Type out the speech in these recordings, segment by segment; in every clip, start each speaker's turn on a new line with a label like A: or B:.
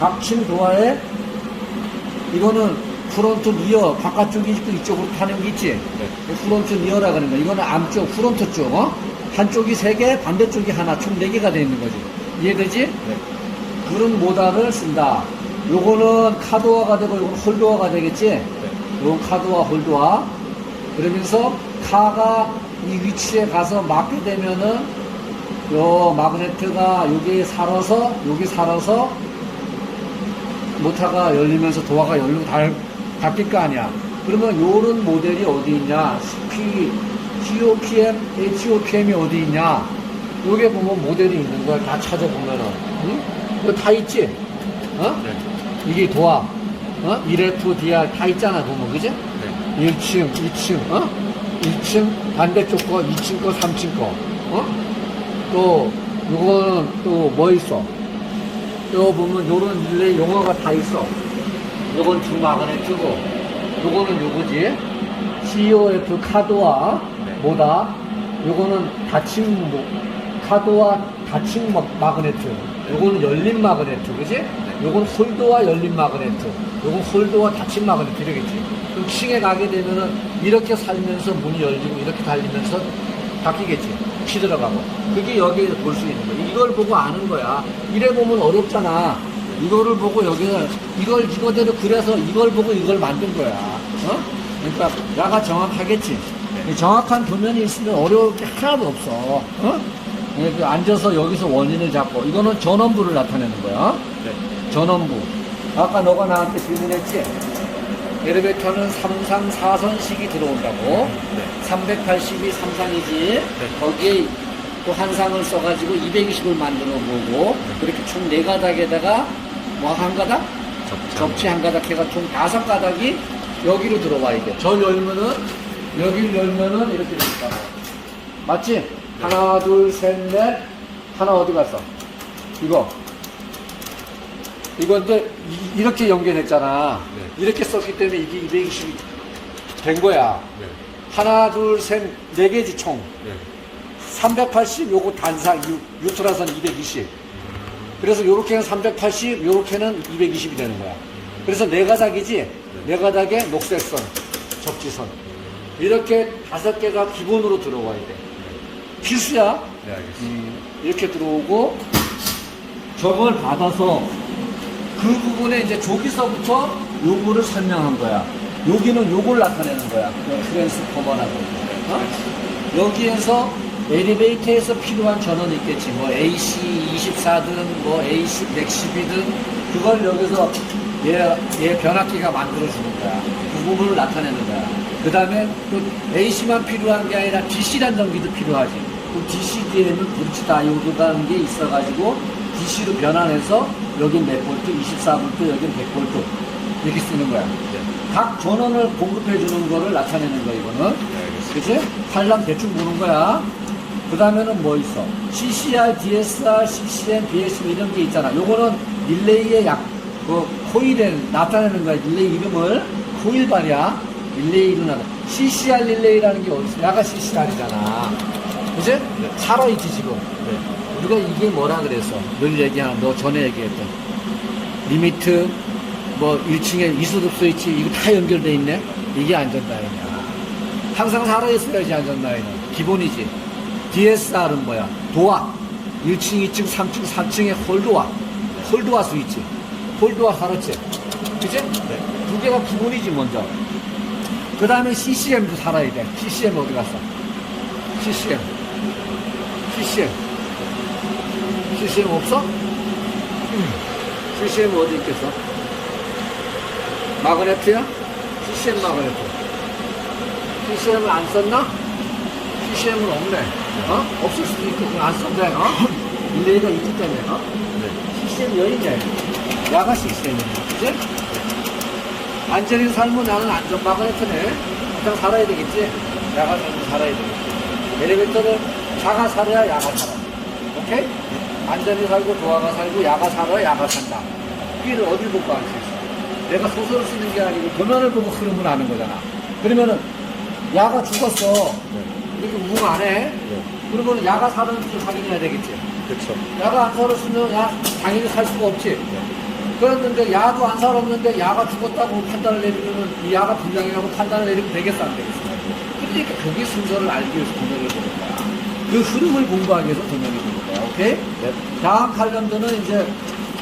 A: 각층 도화에 이거는 프론트 리어 바깥쪽이 있고 이쪽으로 타는 게 있지.
B: 네.
A: 프론트 리어라 그러는 거야. 이거는 앞쪽 프론트 쪽. 어? 한쪽이 세 개, 반대쪽이 하나, 총 네 개가 돼 있는 거지. 이해되지?
B: 네.
A: 그런 모달을 쓴다. 요거는 카드화가 되고 요거는 홀드화가 되겠지?
B: 네.
A: 요건 카드화, 홀드화. 그러면서 카가 이 위치에 가서 맞게 되면은 요 마그네트가 여기 살아서 여기 살아서 모타가 열리면서 도화가 열리고 달, 닫힐 거 아니야. 그러면 요런 모델이 어디 있냐? CP, COPM, HOPM이 어디 있냐? 요게 보면 모델이 있는 거야. 다 찾아보면은. 응? 이거 다 있지? 어?
B: 네.
A: 이게 도화. 어? 1F, DR 다 있잖아, 보면. 그지?
B: 네.
A: 1층, 2층, 어? 1층, 반대쪽 거, 2층 거, 3층 거, 어? 또, 요거는 또 뭐 있어? 요 보면 요런 릴레이 용어가 다 있어. 요건 주마그네트고, 요거는 요거지. COF 카드와
B: 네.
A: 뭐다? 요거는 닫힌 뭐, 카드와 닫힌 마- 마그네트. 요거는 열린 마그네트, 그지? 요건 홀드와 열린 마그네트. 요건 홀드와 닫힌 마그네트 이러겠지. 그럼 층에 가게 되면은 이렇게 살면서 문이 열리고 이렇게 달리면서 바뀌겠지. 피 들어가고. 그게 여기에 볼수 있는 거야. 이걸 보고 아는 거야. 이래 보면 어렵잖아. 이거를 보고 여기를, 이걸 이거대로 그래서 이걸 보고 이걸 만든 거야. 어? 그러니까 야가 정확하겠지. 이 정확한 도면이 있으면 어려울 게 하나도 없어. 어? 이렇게 앉아서 여기서 원인을 잡고 이거는 전원부를 나타내는 거야.
B: 네.
A: 전원부. 아까 너가 나한테 질문했지? 엘리베이터는 3상 4선식이 들어온다고.
B: 네.
A: 380이 3상이지. 거기에 또 한 상을 써가지고 220을 만들어 보고 그렇게 총네 가닥에다가 뭐 한 가닥?
B: 접지.
A: 접지 한 가닥 해가 총 다섯 가닥이 여기로 들어와야 돼. 저 열면은 여기를 열면은 이렇게 됩니다. 맞지? 하나, 둘, 셋, 넷. 하나 어디 갔어? 이거. 이거 근데 이- 이렇게 연결했잖아.
B: 네.
A: 이렇게 썼기 때문에 이게 220이 된 거야.
B: 네.
A: 하나, 둘, 셋, 네 개지 총.
B: 네.
A: 380, 요거 단상, 유- 유트라선 220. 그래서 요렇게는 380, 요렇게는 220이 되는 거야. 그래서 네 가닥이지? 네 가닥에 녹색선, 접지선. 이렇게 다섯 개가 기본으로 들어와야 돼. 필수야.
B: 네, 알겠습니다.
A: 음, 이렇게 들어오고, 저걸 받아서 그 부분에 이제 저기서부터 요거를 설명한 거야. 여기는 요걸 나타내는 거야. 트랜스포머라고. 어? 여기에서 엘리베이터에서 필요한 전원이 있겠지. 뭐 AC 24든 뭐 AC 110이든 그걸 여기서 얘, 얘 변압기가 만들어주는 거야. 그 부분을 나타내는 거야. 그 다음에 또 AC만 필요한 게 아니라 DC란 전기도 필요하지. 그 DC 뒤에는 브리치 다이오드라는 게 있어가지고 DC로 변환해서 여긴 몇 볼트, 24볼트, 여긴 100볼트 이렇게 쓰는 거야. 각 전원을 공급해 주는 거를 나타내는 거야, 이거는.
B: 네.
A: 그치? 팔랑 대충 보는 거야. 그 다음에는 뭐 있어? CCR, DSR, CCM, BSM 이런 게 있잖아. 요거는 릴레이의 약, 그 코일에 나타내는 거야. 릴레이 이름을. 코일 발이야. 릴레이 이름 나타 CCR 릴레이라는 게 어딨어? 야가 CCR이잖아. 그치? 살아있지, 지금.
B: 네.
A: 우리가 이게 뭐라 그랬어? 늘 얘기하는, 너 전에 얘기했던. 리미트, 뭐 1층에 이소득 스위치, 이거 다 연결돼 있네? 이게 안전라인이야. 항상 살아있어야지 안전라인은. 기본이지. DSR은 뭐야? 도화. 1층, 2층, 3층, 4층에 홀드화. 홀드화 스위치. 홀드화 살았지? 그치?
B: 네.
A: 두 개가 기본이지, 먼저. 그 다음에 CCM도 살아야 돼. CCM 어디 갔어? CCM. CCM. CCM 없어? CCM 어디 있겠어? 마그네트야? CCM 마그네트. CCM을 안 썼나? CCM은 없네. 어? 없을 수도 있고, 그냥 안 썼네. 어? 릴레이가 있기 때문에. 어?
B: 네.
A: CCM 여인네. 야가 CCM이네. 그치? 안전히 살면 나는 안전 마그네트네. 그냥 살아야 되겠지? 야가 살면 살아야 되겠지. 엘리베이터는 자가 살아야 야가 살아. 오케이? 안전히 살고 도화가 살고 야가 살아야 야가 산다. 이를 어딜 보고 있어? 내가 소설을 쓰는 게 아니고 도면을 보고 흐름을 아는 거잖아. 그러면은 야가 죽었어. 이렇게 우웅 안 해.
B: 네.
A: 그러면 야가 사는지 확인해야 되겠지.
B: 그쵸.
A: 야가 안 살았으면 야 당연히 살 수가 없지. 그랬는데 야도 안 살았는데 야가 죽었다고 판단을 내리면은 이 야가 분양이라고 판단을 내리면 되겠어 안 되겠어? 그러니까 거기 순서를 알기 위해서 도면을 보는 거야. 그 흐름을 공부하기 위해서 도면을 보는 거야. 오케이? 다음 칼럼들은 이제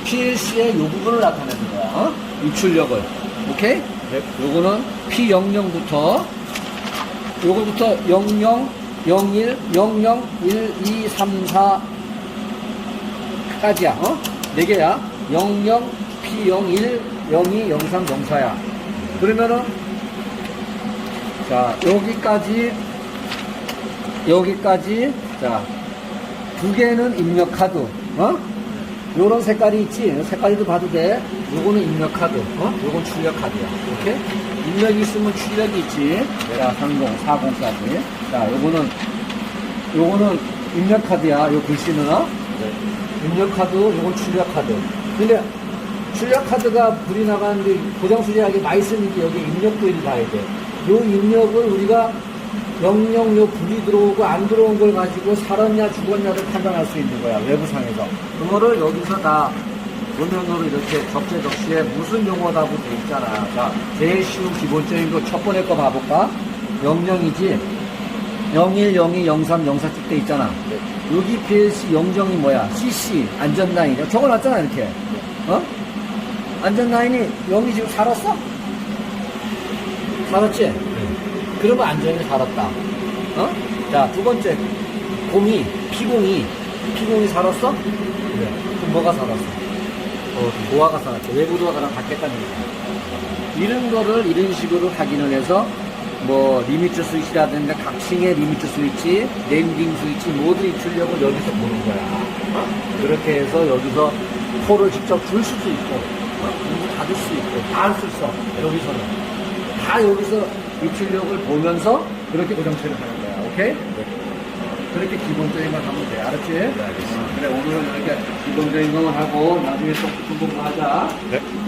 A: PLC의 요 부분을 나타내는 거야. 어? 입출력을. 오케이? 요거는 P00부터 요거부터 00, 01, 00, 1, 2, 3, 4 까지야. 어? 네 개야. 00, P01, 02, 03, 04야. 그러면은 자, 여기까지 여기까지 자, 두 개는 입력 카드. 어? 요런 색깔이 있지. 색깔도 봐도 돼. 요거는 입력 카드. 어? 요건 출력 카드야. 오케이? 입력이 있으면 출력이 있지. 자, 30, 40까지. 자, 요거는 요거는 입력 카드야. 요 글씨는 어? 입력 카드, 요건 출력 카드. 근데 출력 카드가 불이 나가는데 고장 수리하기 많이 쓰니까 여기 입력도 일 봐야 돼. 요 입력을 우리가 명령 요 불이 들어오고 안 들어온 걸 가지고 살았냐 죽었냐를 판단할 수 있는 거야 외부상에서. 그거를 여기서 다 도면으로 이렇게 적재적시에 무슨 용어다고 돼 있잖아. 자 제일 쉬운 기본적인 거 첫 번째 거 봐볼까? 명령이지? 01, 02, 03, 04 찍돼 있잖아. 여기 PLC 영정이 뭐야? CC 안전라인이야. 적어놨잖아 이렇게. 어? 안전라인이 0이 지금 살았어? 살았지? 그러면 안전히 살았다. 어? 자, 두 번째. 공이, 피공이, 피공이 살았어? 그래. 그럼 뭐가 살았어? 어, 도화가 살았죠. 외부 도화가 바뀌었다는 얘기야. 이런 거를 이런 식으로 확인을 해서 뭐 리미트 스위치라든가 각층의 리미트 스위치, 랜딩 스위치 모두 입출력을 여기서 보는 거야. 어? 그렇게 해서 여기서 코를 직접 줄 수도 있고, 어? 문도 닫을 수 있고, 다 할 수 있어. 여기서는. 다 여기서 입출력을 보면서 그렇게 고정체를 하는 거야. 오케이? 그렇게 기본적인 걸 하면 돼. 알았지? 네, 알겠습니다. 그래, 오늘은 이렇게 기본적인 것만 하고 나중에 또 공부 하자.
B: 네.